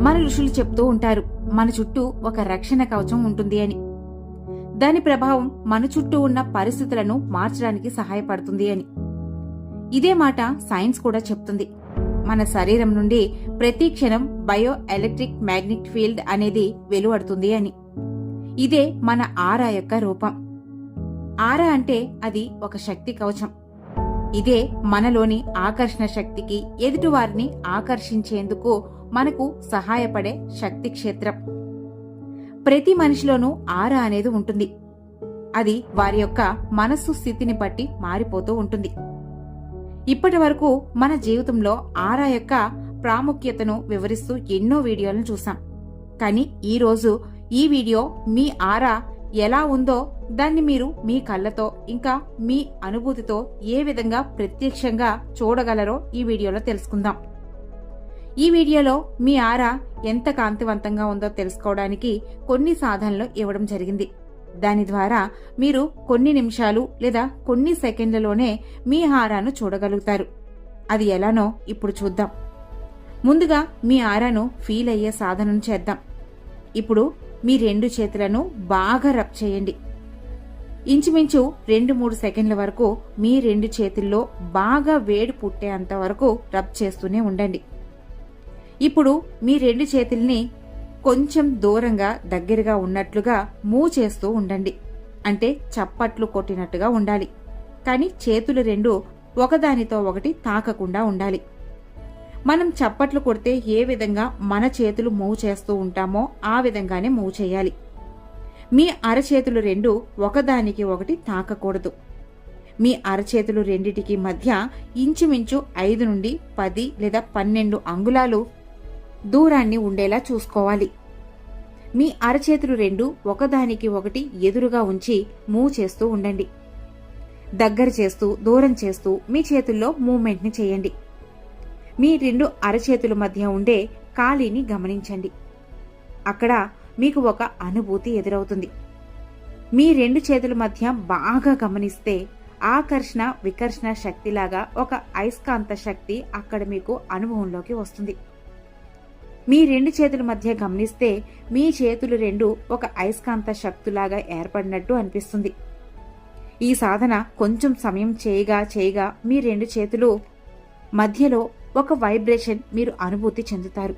మన ఋషులు చెప్తూ ఉంటారు మన చుట్టూ ఒక రక్షణ కవచం ఉంటుంది అని. దాని ప్రభావం మన చుట్టూ ఉన్న పరిస్థితులను మార్చడానికి సహాయపడుతుంది అని. ఇదే మాట సైన్స్ కూడా చెప్తుంది. మన శరీరం నుండి ప్రతి క్షణం బయో ఎలక్ట్రిక్ మ్యాగ్నెట్ ఫీల్డ్ అనేది వెలువడుతుంది అని. ఇదే మన ఆరా యొక్క రూపం. ఆరా అంటే అది ఒక శక్తి కవచం. ఇదే మనలోని ఆకర్షణ శక్తికి ఎదుటివారిని ఆకర్షించేందుకు మనకు సహాయపడే శక్తి క్షేత్రం. ప్రతి మనిషిలోనూ ఆరా అనేది ఉంటుంది. అది వారి యొక్క మనస్సు స్థితిని బట్టి మారిపోతూ ఉంటుంది. ఇప్పటి వరకు మన జీవితంలో ఆరా యొక్క ప్రాముఖ్యతను వివరిస్తూ ఎన్నో వీడియోలను చూసాం కానీ ఈరోజు ఈ వీడియో మీ ఆరా ఎలా ఉందో దాన్ని మీరు మీ కళ్ళతో ఇంకా మీ అనుభూతితో ఏ విధంగా ప్రత్యక్షంగా చూడగలరో ఈ వీడియోలో తెలుసుకుందాం. ఈ వీడియోలో మీ ఆర ఎంత కాంతివంతంగా ఉందో తెలుసుకోవడానికి కొన్ని సాధనలు ఇవ్వడం జరిగింది. దాని ద్వారా మీరు కొన్ని నిమిషాలు లేదా కొన్ని సెకండ్లలోనే మీ ఆరాను చూడగలుగుతారు. అది ఎలానో ఇప్పుడు చూద్దాం. ముందుగా మీ ఆరాను ఫీల్ అయ్యే సాధనను చేద్దాం. ఇప్పుడు మీ రెండు చేతులను బాగా రబ్ చేయండి. ఇంచుమించు రెండు మూడు సెకండ్ల వరకు మీ రెండు చేతుల్లో బాగా వేడి పుట్టేంత వరకు రబ్ చేస్తూనే ఉండండి. ఇప్పుడు మీ రెండు చేతుల్ని కొంచెం దూరంగా దగ్గరగా ఉన్నట్లుగా మూవ్ చేస్తూ ఉండండి. అంటే చప్పట్లు కొట్టినట్టుగా ఉండాలి. కానీ చేతులు రెండు ఒకదానితో ఒకటి తాకకుండా ఉండాలి. మనం చప్పట్లు కొడితే ఏ విధంగా మన చేతులు మూవ్ చేస్తూ ఉంటామో ఆ విధంగానే మూవ్ చేయాలి. మీ అరచేతులు రెండు ఒకదానికి ఒకటి తాకకూడదు. మీ అరచేతులు రెండిటికి మధ్య ఇంచుమించు ఐదు నుండి పది లేదా పన్నెండు అంగుళాలు దూరాన్ని ఉండేలా చూసుకోవాలి. మీ అరచేతులు రెండు ఒకదానికి ఒకటి ఎదురుగా ఉంచి మూవ్ చేస్తూ ఉండండి. దగ్గర చేస్తూ దూరం చేస్తూ మీ చేతుల్లో మూవ్మెంట్ని చేయండి. మీ రెండు అరచేతుల మధ్య ఉండే ఖాళీని గమనించండి. అక్కడ మీకు ఒక అనుభూతి ఎదురవుతుంది. మీ రెండు చేతుల మధ్య బాగా గమనిస్తే ఆకర్షణ వికర్షణ శక్తిలాగా ఒక అయస్కాంత శక్తి అక్కడ మీకు అనుభవంలోకి వస్తుంది. మీ రెండు చేతుల మధ్య గమనిస్తే మీ చేతులు రెండు ఒక అయస్కాంత శక్తులాగా ఏర్పడినట్టు అనిపిస్తుంది. ఈ సాధన కొంచెం సమయం చేయగా చేయగా మీ రెండు చేతులు మధ్యలో ఒక వైబ్రేషన్ మీరు అనుభూతి చెందుతారు.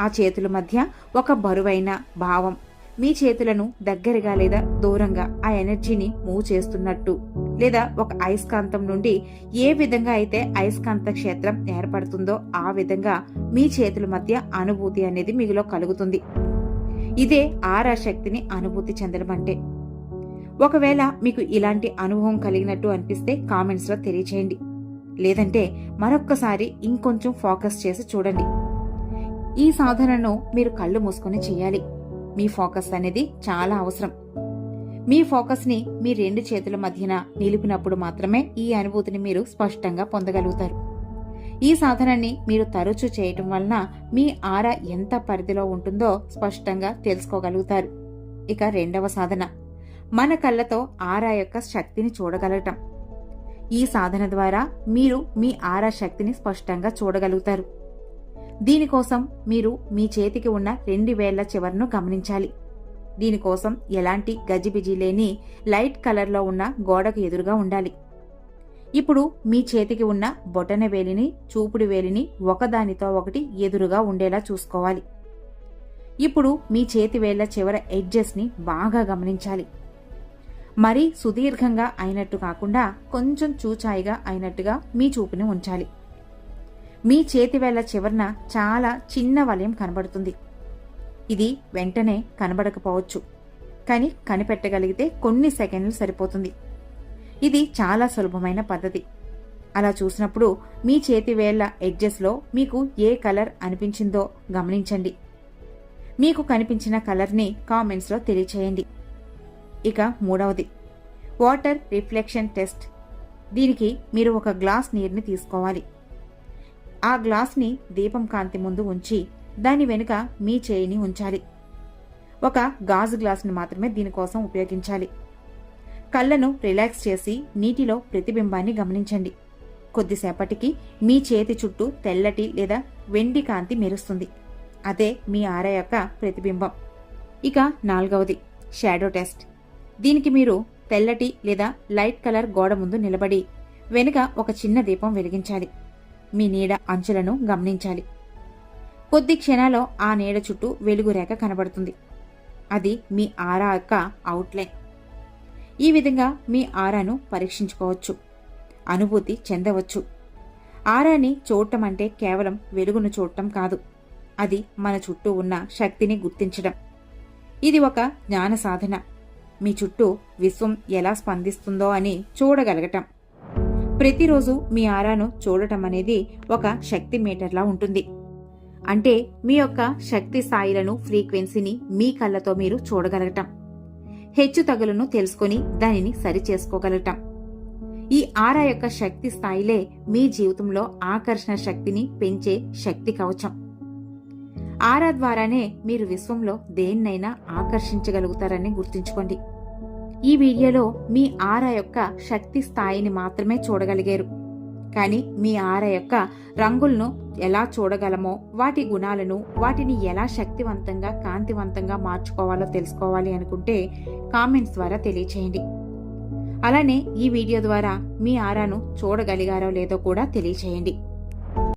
ఆ చేతుల మధ్య ఒక బరువైన భావం. మీ చేతులను దగ్గరగా లేదా దూరంగా ఆ ఎనర్జీని మూవ్ చేస్తున్నట్టు. లేదా ఒక అయస్కాంతం నుండి ఏ విధంగా అయితే అయస్కాంత క్షేత్రం ఏర్పడుతుందో ఆ విధంగా మీ చేతుల మధ్య అనుభూతి అనేది మీలో కలుగుతుంది. ఇదే ఆరా శక్తిని అనుభూతి చెందడం అంటే. ఒకవేళ మీకు ఇలాంటి అనుభవం కలిగినట్టు అనిపిస్తే కామెంట్స్లో తెలియచేయండి. లేదంటే మరొక్కసారి ఇంకొంచెం ఫోకస్ చేసి చూడండి. ఈ సాధనను మీరు కళ్ళు మూసుకొని చేయాలి. మీ ఫోకస్ అనేది చాలా అవసరం. మీ ఫోకస్ని మీ రెండు చేతుల మధ్యన నిలిపినప్పుడు మాత్రమే ఈ అనుభూతిని మీరు స్పష్టంగా పొందగలుగుతారు. ఈ సాధనాన్ని మీరు తరచూ చేయటం వలన మీ ఆర ఎంత పరిధిలో ఉంటుందో స్పష్టంగా తెలుసుకోగలుగుతారు. ఇక రెండవ సాధన. మన కళ్ళతో ఆరా యొక్క శక్తిని చూడగలగటం ఈ సాధన ద్వారా మీరు మీ ఆరా శక్తిని స్పష్టంగా చూడగలుగుతారు. దీనికోసం మీరు మీ చేతికి ఉన్న రెండు వేళ్ళ చివరను గమనించాలి. దీనికోసం ఎలాంటి గజిబిజి లేని లైట్ కలర్లో ఉన్న గోడకు ఎదురుగా ఉండాలి. ఇప్పుడు మీ చేతికి ఉన్న బొటన వేలిని చూపుడు వేలిని ఒకదానితో ఒకటి ఎదురుగా ఉండేలా చూసుకోవాలి. ఇప్పుడు మీ చేతి వేళ్ళ చివర ఎడ్జెస్ని బాగా గమనించాలి. మరీ సుదీర్ఘంగా అయినట్టు కాకుండా కొంచెం చూచాయిగా అయినట్టుగా మీ చూపుని ఉంచాలి. మీ చేతివేళ్ళ చివరన చాలా చిన్న వలయం కనబడుతుంది. ఇది వెంటనే కనబడకపోవచ్చు. కానీ కనిపెట్టగలిగితే కొన్ని సెకండ్లు సరిపోతుంది. ఇది చాలా సులభమైన పద్ధతి. అలా చూసినప్పుడు మీ చేతివేళ్ళ ఎడ్జెస్లో మీకు ఏ కలర్ అనిపించిందో గమనించండి. మీకు కనిపించిన కలర్ని కామెంట్స్లో తెలియచేయండి. ఇక మూడవది. Water reflection test. దీనికి మీరు ఒక గ్లాస్ నీరుని తీసుకోవాలి. ఆ గ్లాస్ని దీపం కాంతి ముందు ఉంచి దాని వెనుక మీ చేయిని ఉంచాలి. ఒక గాజు గ్లాసుని మాత్రమే దీనికోసం ఉపయోగించాలి. కళ్ళను రిలాక్స్ చేసి నీటిలో ప్రతిబింబాన్ని గమనించండి. కొద్దిసేపటికి మీ చేతి చుట్టూ తెల్లటి లేదా వెండి కాంతి మెరుస్తుంది. అదే మీ ఆర యొక్క ప్రతిబింబం. ఇక నాలుగవది. Shadow test. దీనికి మీరు తెల్లటి లేదా లైట్ కలర్ గోడ ముందు నిలబడి వెనుక ఒక చిన్న దీపం వెలిగించాలి. మీ నీడ అంచులను గమనించాలి. కొద్ది క్షణాల్లో ఆ నీడ చుట్టూ వెలుగు రేఖ కనబడుతుంది. అది మీ ఆరా యొక్క అవుట్లైన్. ఈ విధంగా మీ ఆరాను పరీక్షించుకోవచ్చు. అనుభూతి చెందవచ్చు. ఆరాని చూడటం అంటే కేవలం వెలుగును చూడటం కాదు. అది మన చుట్టూ ఉన్న శక్తిని గుర్తించడం. ఇది ఒక జ్ఞాన సాధన. మీ చుట్టూ విశ్వం ఎలా స్పందిస్తుందో అని చూడగలగటం. ప్రతిరోజు మీ ఆరాను చూడటం అనేది ఒక శక్తి మీటర్లా ఉంటుంది. అంటే మీ యొక్క శక్తి స్థాయిలను ఫ్రీక్వెన్సీని మీ కళ్ళతో మీరు చూడగలగటం. హెచ్చు తగులను తెలుసుకొని దానిని సరిచేసుకోగలగటం ఈ ఆరా యొక్క శక్తి స్థాయిలే మీ జీవితంలో ఆకర్షణ శక్తిని పెంచే శక్తి కవచం. ఆరా ద్వారానే మీరు విశ్వంలో దేన్నైనా ఆకర్షించగలుగుతారని గుర్తుంచుకోండి. ఈ వీడియోలో మీ ఆరా యొక్క శక్తి స్థాయిని మాత్రమే చూడగలిగారు. కానీ మీ ఆర యొక్క రంగులను ఎలా చూడగలమో వాటి గుణాలను వాటిని ఎలా శక్తివంతంగా కాంతివంతంగా మార్చుకోవాలో తెలుసుకోవాలి అనుకుంటే కామెంట్స్ ద్వారా తెలియచేయండి. అలానే ఈ వీడియో ద్వారా మీ ఆరాను చూడగలిగారో లేదో కూడా తెలియచేయండి.